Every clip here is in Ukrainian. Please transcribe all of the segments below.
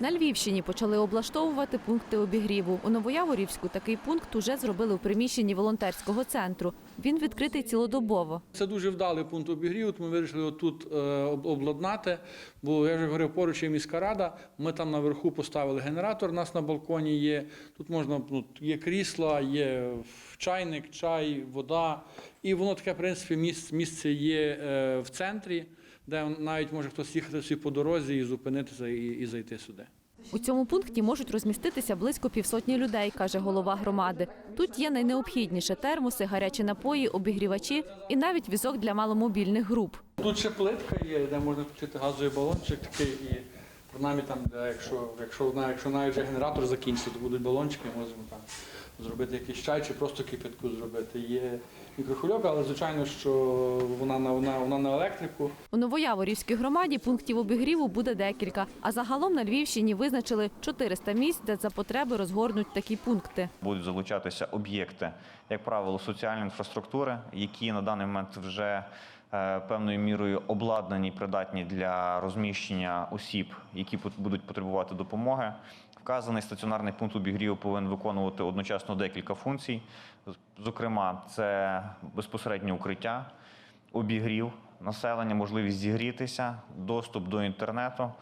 На Львівщині почали облаштовувати пункти обігріву. У Новояворівську такий пункт уже зробили в приміщенні волонтерського центру. Він відкритий цілодобово. Це дуже вдалий пункт обігріву. Ми вирішили отут е, обладнати, бо я вже говорив, поруч є міська рада. Ми там наверху поставили генератор. У нас на балконі є. Тут можна ну, є крісла, є чайник, чай, вода. І воно таке, в принципі, місце є е, в центрі, де навіть може хтось їхати собі по дорозі і зупинитися і, і зайти сюди. У цьому пункті можуть розміститися близько півсотні людей, каже голова громади. Тут є найнеобхідніше термоси, гарячі напої, обігрівачі і навіть візок для маломобільних груп. Тут ще плитка є, де можна включити газовий балончик такий і принаймні там, де якщо, якщо, якщо навіть генератор закінчиться, то будуть балончики, можемо там зробити якийсь чай чи просто кипятку зробити. Є мікрохвильовка, але звичайно, що вона на вона, вона на електрику. У Новояворівській громаді пунктів обігріву буде декілька, а загалом на Львівщині визначили 400 місць, де за потреби розгорнуть такі пункти. будуть залучатися об'єкти, як правило, соціальної інфраструктури, які на даний момент вже певною мірою обладнані, придатні для розміщення осіб, які будуть потребувати допомоги. Вказаний стаціонарний пункт обігріву повинен виконувати одночасно декілька функцій. Зокрема, це безпосереднє укриття, обігрів населення, можливість зігрітися, доступ до інтернету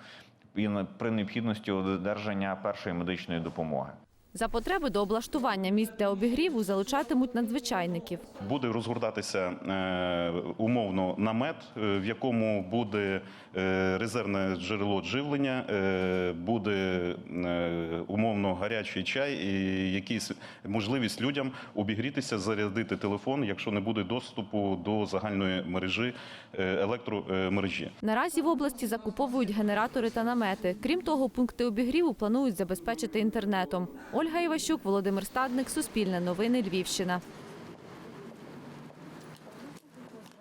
і при необхідності одержання першої медичної допомоги. За потреби до облаштування місць для обігріву залучатимуть надзвичайників. Буде розгортатися е, умовно намет, е, в якому буде е, резервне джерело живлення, буде умовно гарячий чай і якісь можливість людям обігрітися, зарядити телефон, якщо не буде доступу до загальної мережі електромережі. Наразі в області закуповують генератори та намети. Крім того, пункти обігріву планують забезпечити інтернетом. Ольга Іващук, Володимир Стадник, Суспільне новини Львівщина.